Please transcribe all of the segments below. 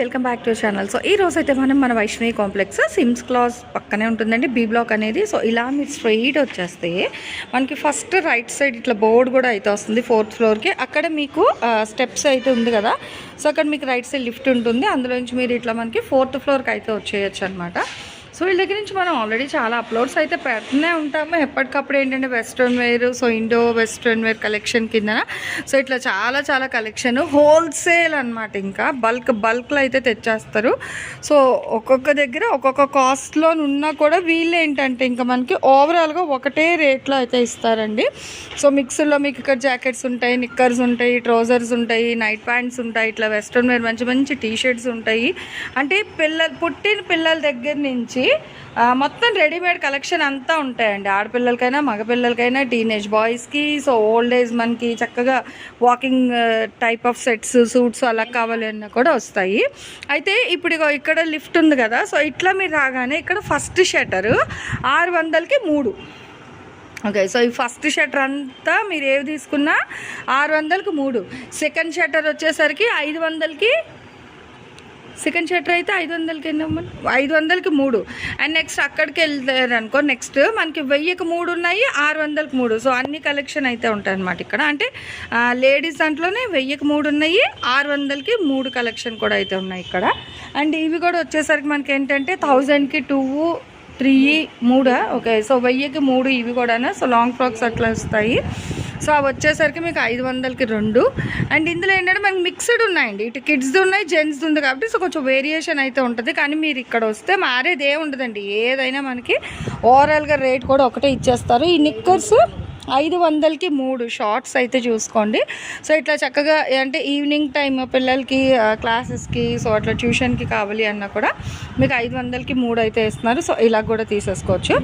Welcome back to channel so ఈ రోజు అయితే మనం మన వైష్ణవి కాంప్లెక్స్ సిమ్స్ క్లాస్ పక్కనే ఉంటుందండి బీ బ్లాక్ అనేది. సో ఇలా మీరు స్ట్రైట్ వచ్చేస్తే మనకి ఫస్ట్ రైట్ సైడ్ ఇట్లా బోర్డు కూడా అయితే వస్తుంది ఫోర్త్ ఫ్లోర్కి అక్కడ మీకు స్టెప్స్ అయితే ఉంది కదా. సో అక్కడ మీకు రైట్ సైడ్ లిఫ్ట్ ఉంటుంది. అందులో నుంచి మీరు ఇట్లా మనకి ఫోర్త్ ఫ్లోర్కి అయితే వచ్చేయచ్చు అనమాట సో వీళ్ళ దగ్గర నుంచి మనం ఆల్రెడీ చాలా అప్లోడ్స్ అయితే పెడుతూనే ఉంటాము. ఎప్పటికప్పుడు ఏంటంటే western wear so Indo western wear collection కింద సో ఇట్లా చాలా చాలా కలెక్షన్ హోల్సేల్ అనమాట ఇంకా. బల్క్ బల్క్లో అయితే తెచ్చేస్తారు. సో ఒక్కొక్క దగ్గర ఒక్కొక్క కాస్ట్లో ఉన్నా కూడా వీళ్ళు ఏంటంటే ఇంకా మనకి ఓవరాల్గా ఒకటే రేట్లో అయితే ఇస్తారండి. సో మిక్స్లో మీకు ఇక్కడ జాకెట్స్ ఉంటాయి నిక్కర్స్ ఉంటాయి ట్రౌజర్స్ ఉంటాయి నైట్ ప్యాంట్స్ ఉంటాయి ఇట్లా వెస్ట్రన్ వేర్ మంచి మంచి టీ షర్ట్స్ ఉంటాయి. అంటే పిల్లలు పుట్టిన పిల్లల దగ్గర నుంచి మొత్తం రెడీమేడ్ కలెక్షన్ అంతా ఉంటాయండి. ఆడపిల్లలకైనా మగపిల్లలకైనా టీనేజ్ బాయ్స్కి సో ఓల్డ్ ఏజ్ మనకి చక్కగా walking type of sets suits అలా కావాలి అన్న కూడా వస్తాయి. అయితే ఇప్పుడు ఇక్కడ లిఫ్ట్ ఉంది కదా సో ఇట్లా మీరు రాగానే ఇక్కడ ఫస్ట్ షటరు ఆరు వందలకి మూడు. ఓకే సో ఈ ఫస్ట్ షట్టర్ అంతా మీరు ఏవి తీసుకున్నా ఆరు వందలకి మూడు. సెకండ్ షట్టర్ వచ్చేసరికి ఐదు వందలకి సెకండ్ షట్టర్ అయితే ఐదు వందలకి ఎన్ని ఐదు వందలకి మూడు. అండ్ నెక్స్ట్ అక్కడికి వెళ్తారు అనుకో నెక్స్ట్ మనకి వెయ్యికి మూడు ఉన్నాయి ఆరు వందలకి మూడు. సో అన్ని కలెక్షన్ అయితే ఉంటాయి అనమాట ఇక్కడ. అంటే లేడీస్ దాంట్లోనే వెయ్యికి మూడు ఉన్నాయి ఆరు వందలకి మూడు కలెక్షన్ కూడా అయితే ఉన్నాయి ఇక్కడ. అండ్ ఇవి కూడా వచ్చేసరికి మనకి ఏంటంటే థౌజండ్కి టూ త్రీ మూడా? ఓకే సో వెయ్యికి మూడు ఇవి కూడా సో లాంగ్ ఫ్రాక్స్ అట్లా వస్తాయి. సో అవి వచ్చేసరికి మీకు ఐదు వందలకి రెండు. అండ్ ఇందులో ఏంటంటే మనకి మిక్స్డ్ ఉన్నాయండి. ఇటు కిడ్స్ది ఉన్నాయి జెంట్స్ది ఉంది కాబట్టి సో కొంచెం వేరియేషన్ అయితే ఉంటుంది. కానీ మీరు ఇక్కడ వస్తే మారేది ఏ ఉండదండి ఏదైనా మనకి ఓవరాల్గా రేట్ కూడా ఒకటే ఇచ్చేస్తారు. ఈ నిక్కర్స్ ఐదు వందలకి మూడు షార్ట్స్ అయితే చూసుకోండి. సో ఇట్లా చక్కగా అంటే ఈవినింగ్ టైం పిల్లలకి క్లాసెస్కి సో అట్లా ట్యూషన్కి కావాలి అన్నా కూడా మీకు ఐదు వందలకి మూడు అయితే ఇస్తున్నారు సో ఇలా కూడా తీసేసుకోవచ్చు.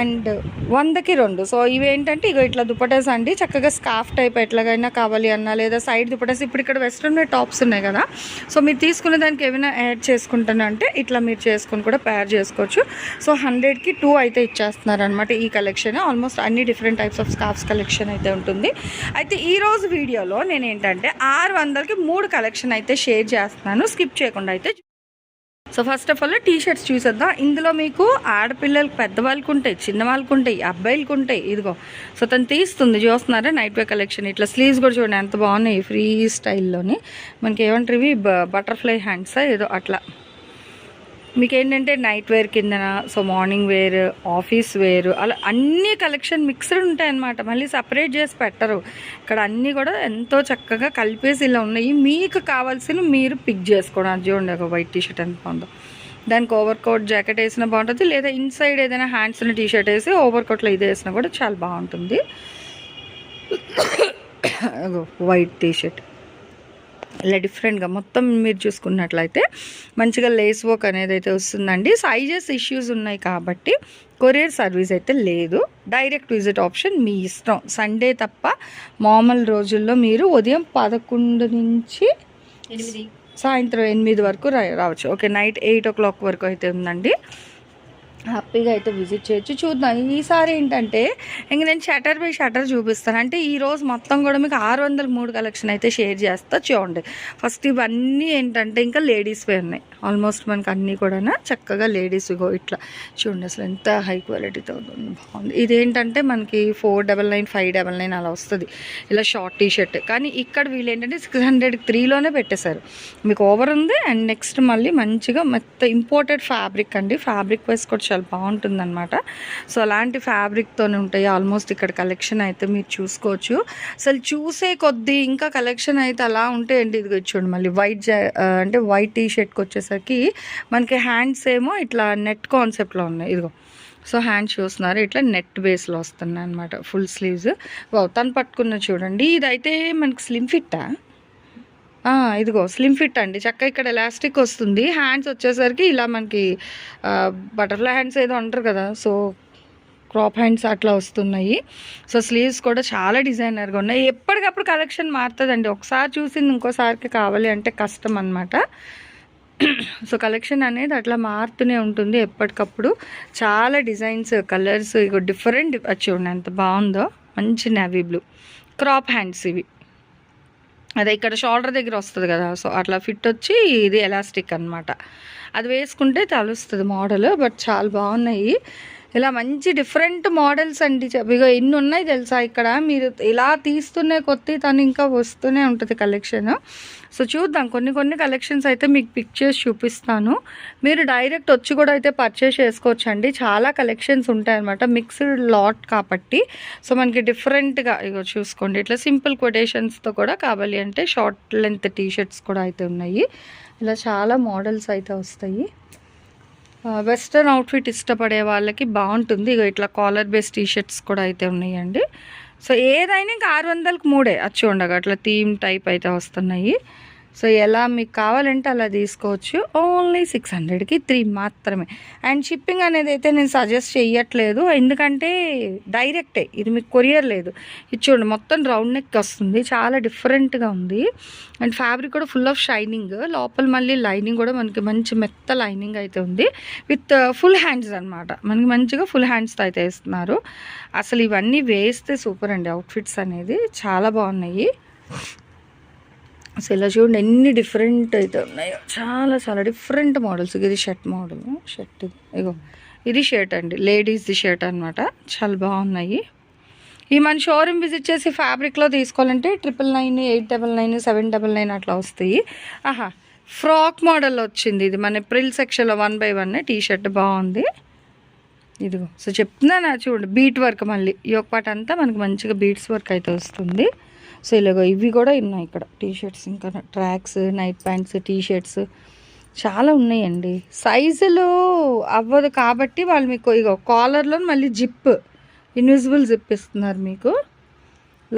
అండ్ వందకి రెండు. సో ఇవేంటంటే ఇక ఇట్లా దుపటాస్ అండి. చక్కగా స్కాఫ్ టైప్ ఎట్లాగైనా కావాలి అన్నా లేదా సైడ్ దుపటాస్ ఇప్పుడు ఇక్కడ వెస్ట్రన్ టాప్స్ ఉన్నాయి కదా. సో మీరు తీసుకున్న దానికి ఏమైనా యాడ్ చేసుకుంటానంటే ఇట్లా మీరు చేసుకుని కూడా పేర్ చేసుకోవచ్చు. సో హండ్రెడ్కి టూ అయితే ఇచ్చేస్తున్నారు అనమాట ఈ కలెక్షన్. ఆల్మోస్ట్ అన్ని different types of scarfs collection అయితే ఉంటుంది. అయితే ఈరోజు వీడియోలో నేను ఏంటంటే ఆరు వందలకి మూడు కలెక్షన్ అయితే షేర్ చేస్తున్నాను. స్కిప్ చేయకుండా అయితే so first of all T shirts చూసేద్దాం. ఇందులో మీకు ఆడపిల్లలకు పెద్దవాళ్ళకి ఉంటాయి చిన్న వాళ్ళకి ఉంటాయి అబ్బాయిలకు ఉంటాయి ఇదిగో సో తను తీస్తుంది. చూస్తున్నారా? Night wear collection. ఇట్లా స్లీవ్స్ కూడా చూడండి ఎంత బాగున్నాయి. ఫ్రీ స్టైల్లోని. మనకి ఏమంటారు ఇవి? Butterfly hands? ఏదో అట్లా. మీకు ఏంటంటే నైట్ వేర్ కిందన so morning wear office wear అలా అన్ని కలెక్షన్ మిక్స్డ్ ఉంటాయన్నమాట. మళ్ళీ సపరేట్ చేసి పెట్టరు. ఇక్కడ అన్నీ కూడా ఎంతో చక్కగా కలిపేసి ఇలా ఉన్నాయి. మీకు కావాల్సిన మీరు పిక్ చేసుకోవడం. అది చూడండి ఒక వైట్ టీ షర్ట్ ఎంత బాగుందో. దానికి ఓవర్ కోట్ జాకెట్ వేసినా బాగుంటుంది లేదా ఇన్సైడ్ ఏదైనా హ్యాండ్స్ టీ షర్ట్ వేసి ఓవర్ కోట్లో ఇది వేసినా కూడా చాలా బాగుంటుంది. వైట్ టీ షర్ట్ ఇలా డిఫరెంట్గా మొత్తం మీరు చూసుకున్నట్లయితే మంచిగా లేస్ వర్క్ అనేది అయితే వస్తుందండి. సైజెస్ ఇష్యూస్ ఉన్నాయి కాబట్టి కొరియర్ సర్వీస్ అయితే లేదు. డైరెక్ట్ విజిట్ ఆప్షన్ మీ ఇష్టం. సండే తప్ప మామూలు రోజుల్లో మీరు ఉదయం పదకొండు నుంచి సాయంత్రం ఎనిమిది వరకు రావచ్చు. Okay night eight o'clock వరకు అయితే ఉందండి. హ్యాపీగా అయితే విజిట్ చేయొచ్చు. చూద్దాం. ఈసారి ఏంటంటే ఇంక నేను షటర్ బై షటర్ చూపిస్తాను. అంటే ఈరోజు మొత్తం కూడా మీకు ఆరు వందల మూడు కలెక్షన్ అయితే షేర్ చేస్తా. చూడండి. ఫస్ట్ ఇవన్నీ ఏంటంటే ఇంకా లేడీస్వే ఉన్నాయి. ఆల్మోస్ట్ మనకి అన్నీ కూడా చక్కగా లేడీస్ ఇగో ఇట్లా. చూడండి అసలు ఎంత హై క్వాలిటీతో బాగుంది. ఇదేంటంటే మనకి four double nine five double nine అలా వస్తుంది. ఇలా షార్ట్ టీ షర్ట్ కానీ ఇక్కడ వీళ్ళు ఏంటంటే సిక్స్ హండ్రెడ్ త్రీలోనే పెట్టేశారు. మీకు ఓవర్ ఉంది. అండ్ నెక్స్ట్ మళ్ళీ మంచిగా మొత్తం ఇంపోర్టెడ్ ఫ్యాబ్రిక్ అండి. ఫ్యాబ్రిక్ వైస్ కూడా చాలా బాగుంటుందన్నమాట. సో అలాంటి ఫ్యాబ్రిక్తోనే ఉంటాయి. ఆల్మోస్ట్ ఇక్కడ కలెక్షన్ అయితే మీరు చూసుకోవచ్చు. అసలు చూసే కొద్దీ ఇంకా కలెక్షన్ అయితే అలా ఉంటే ఏంటి? ఇదిగో చూడండి మళ్ళీ వైట్ అంటే వైట్ టీ షర్ట్కి వచ్చేసరికి మనకి హ్యాండ్స్ ఏమో ఇట్లా నెట్ కాన్సెప్ట్లో ఉన్నాయి. ఇదిగో. సో హ్యాండ్స్ చూస్తున్నారు. ఇట్లా నెట్ బేస్లో వస్తున్నాయి అనమాట ఫుల్ స్లీవ్స్ తను పట్టుకున్న చూడండి. ఇదైతే మనకి స్లిమ్ ఫిట్టా ఇదిగో స్లిమ్ ఫిట్ అండి. చక్క ఇక్కడ ఎలాస్టిక్ వస్తుంది. హ్యాండ్స్ వచ్చేసరికి ఇలా మనకి బటర్ఫ్లై హ్యాండ్స్ ఏదో అంటారు కదా సో క్రాప్ హ్యాండ్స్ అట్లా వస్తున్నాయి. సో స్లీవ్స్ కూడా చాలా డిజైనర్గా ఉన్నాయి. ఎప్పటికప్పుడు కలెక్షన్ మారుతుందండి. ఒకసారి చూసింది ఇంకోసారికి కావాలి అంటే కష్టం అనమాట సో కలెక్షన్ అనేది అట్లా మారుతూనే ఉంటుంది ఎప్పటికప్పుడు. చాలా డిజైన్స్ కలర్స్ ఇక డిఫరెంట్ చూడండి ఎంత బాగుందో. మంచి నేవీ బ్లూ క్రాప్ హ్యాండ్స్ ఇవి. అదే ఇక్కడ షోల్డర్ దగ్గర వస్తుంది కదా సో అట్లా ఫిట్ వచ్చి ఇది ఎలాస్టిక్ అన్నమాట. అది వేసుకుంటే తలుస్తుంది మోడల్ బట్ చాలా బాగున్నాయి. ఇలా మంచి డిఫరెంట్ మోడల్స్ అండి. చె- ఇగో ఎన్ని ఉన్నాయి తెలుసా ఇక్కడ? మీరు ఇలా తీస్తున్న కొద్ది తను ఇంకా వస్తూనే ఉంటుంది కలెక్షన్ సో చూద్దాం. కొన్ని కొన్ని కలెక్షన్స్ అయితే మీకు పిక్చర్స్ చూపిస్తాను. మీరు డైరెక్ట్ వచ్చి కూడా అయితే పర్చేస్ చేసుకోవచ్చు అండి చాలా కలెక్షన్స్ ఉంటాయన్నమాట. మిక్స్డ్ లాట్ కాబట్టి. సో మనకి డిఫరెంట్గా ఇగో చూసుకోండి. ఇట్లా సింపుల్ కొటేషన్స్తో కూడా కావాలి అంటే షార్ట్ లెంత్ టీ షర్ట్స్ కూడా అయితే ఉన్నాయి. ఇలా చాలా మోడల్స్ అయితే వస్తాయి. వెస్ట్రన్ అవుట్ఫిట్ ఇష్టపడే వాళ్ళకి బాగుంటుంది. ఇక ఇట్లా కాలర్ బేస్ టీషర్ట్స్ కూడా అయితే ఉన్నాయండి. సో ఏదైనా ఇంకా ఆరు వందలకు మూడే. వచ్చి ఉండగా అట్లా థీమ్ టైప్ అయితే వస్తున్నాయి. సో ఎలా మీకు కావాలంటే అలా తీసుకోవచ్చు. ఓన్లీ సిక్స్ హండ్రెడ్కి త్రీ మాత్రమే. అండ్ షిప్పింగ్ అనేది అయితే నేను సజెస్ట్ చేయట్లేదు ఎందుకంటే డైరెక్టే ఇది మీకు కొరియర్ లేదు. ఇది చూడండి మొత్తం రౌండ్ నెక్ వస్తుంది. చాలా డిఫరెంట్గా ఉంది. అండ్ ఫ్యాబ్రిక్ కూడా ఫుల్ ఆఫ్ షైనింగ్ లోపల మళ్ళీ లైనింగ్ కూడా మనకి మంచి మెత్త లైనింగ్ అయితే ఉంది. విత్ ఫుల్ హ్యాండ్స్ అనమాట మనకి మంచిగా ఫుల్ హ్యాండ్స్తో అయితే వేస్తున్నారు. అసలు ఇవన్నీ వేస్తే సూపర్ అండి. అవుట్ఫిట్స్ అనేది చాలా బాగున్నాయి. అసలు ఇలా చూడండి ఎన్ని డిఫరెంట్ అయితే ఉన్నాయో. చాలా చాలా డిఫరెంట్ మోడల్స్ ఇది షర్ట్ మోడల్ షర్ట్ ఇగో ఇది షర్ట్ అండి. లేడీస్ది షర్ట్ అనమాట చాలా బాగున్నాయి. ఈ మన షోరూమ్ విజిట్ చేసి ఫ్యాబ్రిక్లో తీసుకోవాలంటే triple nine eight double nine seven double nine అట్లా వస్తాయి. ఆహా ఫ్రాక్ మోడల్ వచ్చింది ఇది. మన ప్రిల్ సెక్షన్లో one by one T shirt బాగుంది. ఇదిగో. సో చెప్తున్నాను చూడండి బీట్ వర్క్ మళ్ళీ. ఈ ఒక పాట అంతా మనకు మంచిగా బీట్స్ వర్క్ అయితే వస్తుంది. సో ఇలాగో ఇవి కూడా ఉన్నాయి ఇక్కడ టీ షర్ట్స్ ఇంకా tracks night pants T shirts చాలా ఉన్నాయండి. సైజులు అవ్వదు కాబట్టి వాళ్ళు మీకు ఇగో కాలర్లో మళ్ళీ జిప్ ఇన్విజిబుల్ జిప్ ఇస్తున్నారు మీకు.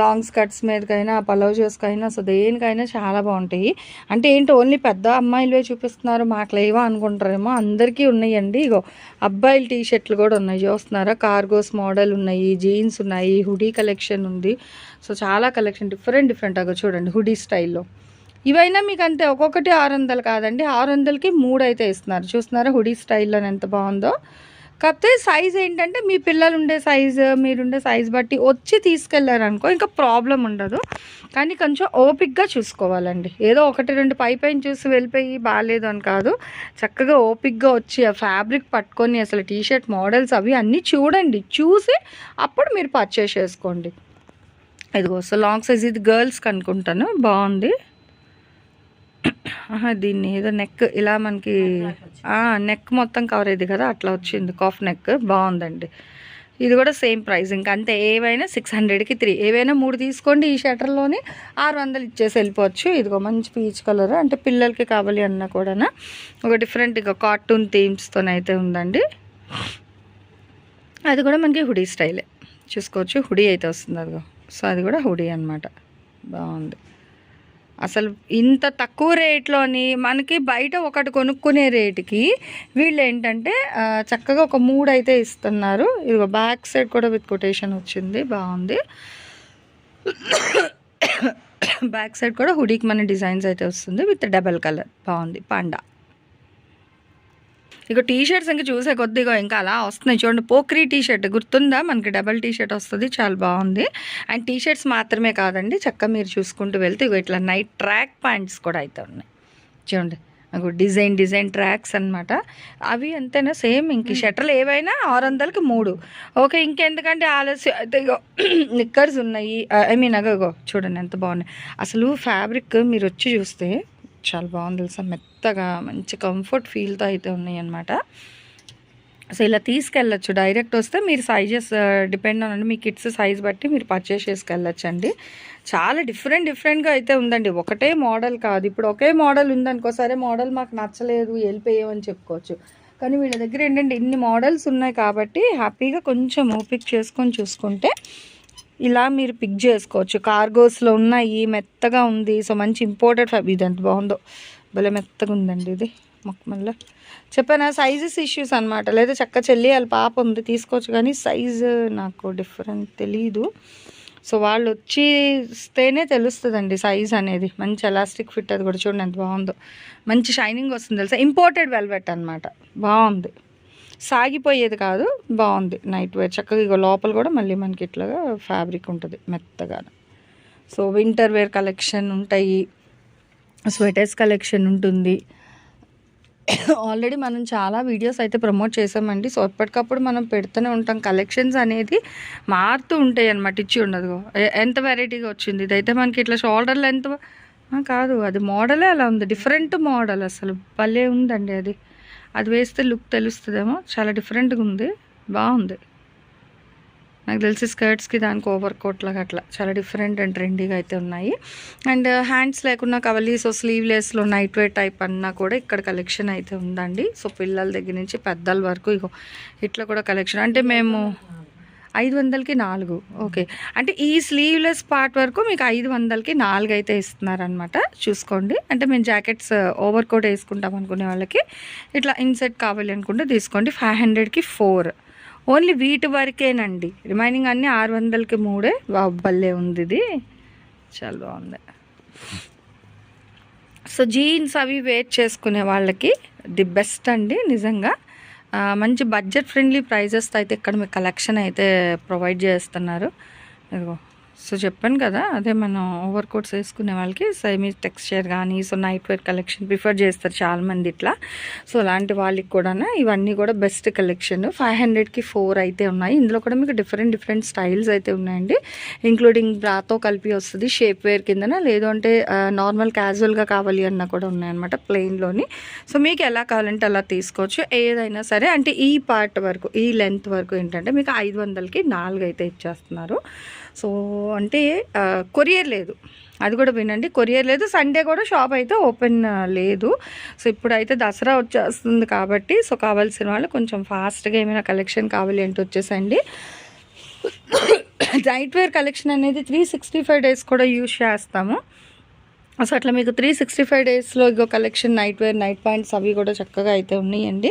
లాంగ్ స్కర్ట్స్ మీదకైనా పలౌజర్స్కైనా సో దేనికైనా చాలా బాగుంటాయి. అంటే ఏంటి ఓన్లీ పెద్ద అమ్మాయిలవే చూపిస్తున్నారు మాకు లేవా అనుకుంటారేమో అందరికీ ఉన్నాయండి. ఇగో అబ్బాయిల టీ షర్ట్లు కూడా ఉన్నాయి చూస్తున్నారా? కార్గోస్ మోడల్ ఉన్నాయి జీన్స్ ఉన్నాయి హుడీ కలెక్షన్ ఉంది. సో చాలా కలెక్షన్ డిఫరెంట్ డిఫరెంట్ అగో చూడండి హుడీ స్టైల్లో. ఇవైనా మీకు అంతే ఒక్కొక్కటి ఆరు వందలు కాదండి ఆరు వందలకి మూడు అయితే ఇస్తున్నారు. చూస్తున్నారా హుడీ స్టైల్లో ఎంత బాగుందో? కాకపోతే సైజ్ ఏంటంటే మీ పిల్లలు ఉండే సైజ్ మీరుండే సైజ్ బట్టి వచ్చి తీసుకెళ్ళారనుకో ఇంకా ప్రాబ్లం ఉండదు. కానీ కొంచెం ఓపిక్గా చూసుకోవాలండి. ఏదో ఒకటి రెండు పై పైన చూసి వెళ్ళిపోయి బాగాలేదు అని కాదు. చక్కగా ఓపిక్గా వచ్చి ఆ ఫ్యాబ్రిక్ పట్టుకొని అసలు టీ షర్ట్ మోడల్స్ అవి అన్నీ చూడండి. చూసి అప్పుడు మీరు పర్చేస్ చేసుకోండి. ఇదిగో సో లాంగ్ సైజ్ ఇది గర్ల్స్కి అనుకుంటాను. బాగుంది. దీన్ని ఏదో నెక్ ఇలా మనకి నెక్ మొత్తం కవర్ అయ్యింది కదా అట్లా వచ్చింది. కాఫ్ నెక్ బాగుందండి. ఇది కూడా సేమ్ ప్రైస్ ఇంకా అంతే ఏవైనా సిక్స్ హండ్రెడ్కి త్రీ ఏవైనా మూడు తీసుకోండి ఈ షటర్లోని ఆరు వందలు ఇచ్చేసి వెళ్ళిపోవచ్చు. ఇదిగో మంచి పీచ్ కలర్ అంటే పిల్లలకి కావాలి అన్నా కూడా ఒక డిఫరెంట్ ఇక కార్టూన్ థీమ్స్తోనైతే ఉందండి. అది కూడా మనకి హుడీ స్టైలే చూసుకోవచ్చు హుడీ అయితే వస్తుంది అదిగో. సో అది కూడా హుడీ అన్నమాట. బాగుంది. అసలు ఇంత తక్కువ రేట్లోని మనకి బయట ఒకటి కొనుక్కునే రేటుకి వీళ్ళు ఏంటంటే చక్కగా ఒక మూడు అయితే ఇస్తున్నారు. ఇదిగో బ్యాక్ సైడ్ కూడా విత్ కొటేషన్ వచ్చింది బాగుంది. బ్యాక్ సైడ్ కూడా హుడీకి మన డిజైన్స్ అయితే వస్తుంది విత్ డబల్ కలర్ బాగుంది పాండా. ఇక టీ షర్ట్స్ ఇంకా చూసే కొద్దిగా ఇంకా అలా వస్తున్నాయి. చూడండి పోక్రీ టీ షర్ట్ గుర్తుందా? మనకి డబల్ టీ షర్ట్ వస్తుంది చాలా బాగుంది. అండ్ టీ షర్ట్స్ మాత్రమే కాదండి చక్కగా మీరు చూసుకుంటూ వెళ్తే ఇగో ఇట్లా నైట్ ట్రాక్ ప్యాంట్స్ కూడా అయితే ఉన్నాయి. చూడండి నాకు డిజైన్ డిజైన్ ట్రాక్స్ అన్నమాట. అవి అంతేనా? సేమ్ ఇంక షట్టర్లు ఏవైనా ఆరు వందలకి మూడు. ఓకే ఇంకెందుకంటే ఆలస్యం? అయితే ఇగో నిక్కర్స్ ఉన్నాయి. ఐ మీన్ అగో చూడండి ఎంత బాగున్నాయి. అసలు ఫ్యాబ్రిక్ మీరు వచ్చి చూస్తే చాలా బాగుంది తెలుసా మెత్తగా మంచి కంఫర్ట్ ఫీల్తో అయితే ఉన్నాయి అన్నమాట సో ఇలా తీసుకెళ్ళచ్చు. డైరెక్ట్ వస్తే మీరు సైజెస్ డిపెండ్ అనండి మీ కిడ్స్ సైజ్ బట్టి మీరు పర్చేస్ చేసుకెళ్ళచ్చండి. చాలా డిఫరెంట్ డిఫరెంట్గా అయితే ఉందండి. ఒకటే మోడల్ కాదు. ఇప్పుడు ఒకే మోడల్ ఉందనుకో సరే మోడల్ మాకు నచ్చలేదు వెళ్ళిపోయామని చెప్పుకోవచ్చు. కానీ వీళ్ళ దగ్గర ఏంటంటే ఇన్ని మోడల్స్ ఉన్నాయి కాబట్టి హ్యాపీగా కొంచెం ఓపిక్ చేసుకొని చూసుకుంటే ఇలా మీరు పిక్ చేసుకోవచ్చు. కార్గోస్లో ఉన్నాయి మెత్తగా ఉంది. సో మంచి ఇంపోర్టెడ్ ఫ్యాబ్ ఇది ఎంత బాగుందో. భలే మెత్తగా ఉందండి ఇది. మొక్కమల్ల. చెప్పాను సైజెస్ ఇష్యూస్ అనమాట లేదా చక్క చెల్లి వాళ్ళ పాప ఉంది తీసుకోవచ్చు. కానీ సైజు నాకు డిఫరెంట్ తెలీదు. సో వాళ్ళు వచ్చి ఇస్తేనే తెలుస్తుందండి సైజ్ అనేది. మంచి ఎలాస్టిక్ ఫిట్ అది కూడా చూడండి ఎంత బాగుందో. మంచి షైనింగ్ వస్తుంది తెలుసా? ఇంపోర్టెడ్ వెల్వెట్ అనమాట బాగుంది. సాగిపోయేది కాదు బాగుంది. నైట్ వేర్ చక్కగా ఇక లోపల కూడా మళ్ళీ మనకి ఇట్లాగా ఫ్యాబ్రిక్ ఉంటుంది మెత్తగా సో వింటర్ వేర్ కలెక్షన్ ఉంటాయి. స్వెటర్స్ కలెక్షన్ ఉంటుంది. ఆల్రెడీ మనం చాలా వీడియోస్ అయితే ప్రమోట్ చేసామండి. సో ఎప్పటికప్పుడు మనం పెడుతూనే ఉంటాం. కలెక్షన్స్ అనేది మారుతూ ఉంటాయి అనమాట ఇచ్చి ఉండదు. ఎంత వెరైటీగా వచ్చింది? ఇదైతే మనకి ఇట్లా షోల్డర్ లెంత్ కాదు. అది మోడలే అలా ఉంది. డిఫరెంట్ మోడల్ అసలు. భలే ఉందండి అది. అది వేస్తే లుక్ తెలుస్తుందేమో. చాలా డిఫరెంట్గా ఉంది. బాగుంది. నాకు తెలిసి స్కర్ట్స్కి దానికి ఓవర్ కోట్ అట్లా. చాలా డిఫరెంట్ అండ్ ట్రెండీగా అయితే ఉన్నాయి. అండ్ హ్యాండ్స్ లేకున్నా కవలీస్ స్లీవ్లెస్లో నైట్ వేర్ టైప్ అన్నా కూడా ఇక్కడ కలెక్షన్ అయితే ఉందండి. సో పిల్లల దగ్గర నుంచి పెద్దల వరకు ఇగో ఇట్లా కూడా కలెక్షన్. అంటే మేము ఐదు వందలకి నాలుగు. ఓకే. అంటే ఈ స్లీవ్లెస్ పార్ట్ వరకు మీకు ఐదు వందలకి నాలుగు అయితే ఇస్తున్నారనమాట చూసుకోండి. అంటే మేము జాకెట్స్ uh, ఓవర్ కోట్ వేసుకుంటాం అనుకునే వాళ్ళకి ఇట్లా ఇన్సెట్ కావాలి అనుకుంటే తీసుకోండి. ఫైవ్ హండ్రెడ్కి ఫోర్ ఓన్లీ వీటి వరకేనండి. రిమైనింగ్ అన్నీ ఆరు వందలకి మూడే. వావ్, ఉంది ఇది. చాలా బాగుంది. సో జీన్స్ అవి వేర్ చేసుకునే వాళ్ళకి ది బెస్ట్ అండి నిజంగా. మంచి బడ్జెట్ ఫ్రెండ్లీ ప్రైజెస్తో అయితే ఇక్కడ మీకు కలెక్షన్ అయితే ప్రొవైడ్ చేస్తున్నారు. ఇదిగో. సో చెప్పాను కదా అదే మనం ఓవర్ కోట్స్ వేసుకునే వాళ్ళకి సెమీ టెక్స్చర్ కానీ so night wear collection prefer చేస్తారు చాలామంది ఇట్లా. సో అలాంటి వాళ్ళకి కూడా ఇవన్నీ కూడా బెస్ట్ కలెక్షన్ ఫైవ్ హండ్రెడ్కి ఫోర్ అయితే ఉన్నాయి. ఇందులో కూడా మీకు డిఫరెంట్ డిఫరెంట్ స్టైల్స్ అయితే ఉన్నాయండి. ఇంక్లూడింగ్ బ్రాతో కలిపి వస్తుంది షేప్ వేర్ కిందన. లేదు అంటే నార్మల్ క్యాజువల్గా కావాలి అన్న కూడా ఉన్నాయన్నమాట ప్లెయిన్లోని సో మీకు ఎలా కావాలంటే అలా తీసుకోవచ్చు. ఏదైనా సరే అంటే ఈ పార్ట్ వరకు ఈ లెంత్ వరకు ఏంటంటే మీకు ఐదు వందలకి నాలుగు అయితే ఇచ్చేస్తున్నారు. సో అంటే కొరియర్ లేదు. అది కూడా వినండి. కొరియర్ లేదు. సండే కూడా షాప్ అయితే ఓపెన్ లేదు. సో ఇప్పుడైతే దసరా వచ్చేస్తుంది కాబట్టి సో కావాల్సిన వాళ్ళు కొంచెం ఫాస్ట్గా ఏమైనా కలెక్షన్ కావాలి అంటే వచ్చేసండి. నైట్ వేర్ కలెక్షన్ అనేది త్రీ సిక్స్టీ ఫైవ్ డేస్ కూడా యూజ్ చేస్తాము. సో అట్లా మీకు త్రీ సిక్స్టీ ఫైవ్ డేస్లో ఇగో collection night wear night pants అవి కూడా చక్కగా అయితే ఉన్నాయండి.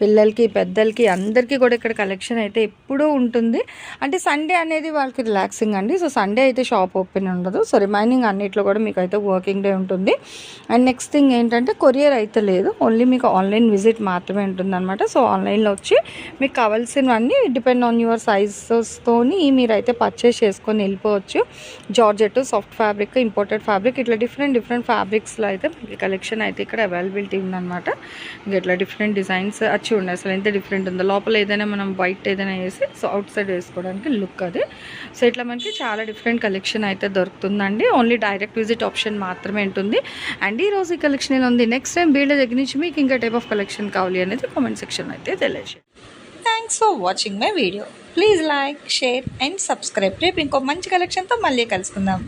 పిల్లలకి పెద్దలకి అందరికీ కూడా ఇక్కడ కలెక్షన్ అయితే ఎప్పుడూ ఉంటుంది. అంటే సండే అనేది వాళ్ళకి రిలాక్సింగ్ అండి. సో సండే అయితే షాప్ ఓపెన్ ఉండదు. సో రిమైనింగ్ అన్నిట్లో కూడా మీకు అయితే వర్కింగ్ డే ఉంటుంది. అండ్ నెక్స్ట్ థింగ్ ఏంటంటే కొరియర్ అయితే లేదు. ఓన్లీ మీకు ఆన్లైన్ విజిట్ మాత్రమే ఉంటుంది అనమాట సో ఆన్లైన్లో వచ్చి మీకు కావాల్సినవన్నీ డిపెండ్ ఆన్ యువర్ సైజెస్తోని మీరైతే పర్చేస్ చేసుకొని వెళ్ళిపోవచ్చు. Georgette soft fabric imported fabric ఇట్లా డిఫరెంట్ డిఫరెంట్ డిఫరెంట్ ఫ్యాబ్రిక్స్లో అయితే మనకి కలెక్షన్ అయితే ఇక్కడ అవైలబిలిటీ ఉందన్నమాట. ఇంకా ఇట్లా డిఫరెంట్ డిజైన్స్ వచ్చి ఉండే అసలు ఎంత డిఫరెంట్ ఉందో. లోపల ఏదైనా మనం వైట్ ఏదైనా వేసి సో అవుట్ సైడ్ వేసుకోవడానికి లుక్ అది. సో ఇట్లా మనకి చాలా డిఫరెంట్ కలెక్షన్ అయితే దొరుకుతుందండి. ఓన్లీ డైరెక్ట్ విజిట్ ఆప్షన్ మాత్రమే ఉంటుంది. అండ్ ఈ ఈ కలెక్షన్ ఎలా ఉంది. నెక్స్ట్ టైం వీళ్ళ దగ్గర నుంచి మీకు ఇంకా టైప్ ఆఫ్ కలెక్షన్ కావాలి అనేది కామెంట్ సెక్షన్ అయితే తెలియజేయండి. Thanks for watching my video please like share and subscribe రేపు ఇంకో మంచి కలెక్షన్తో మళ్ళీ కలుసుకుందాం.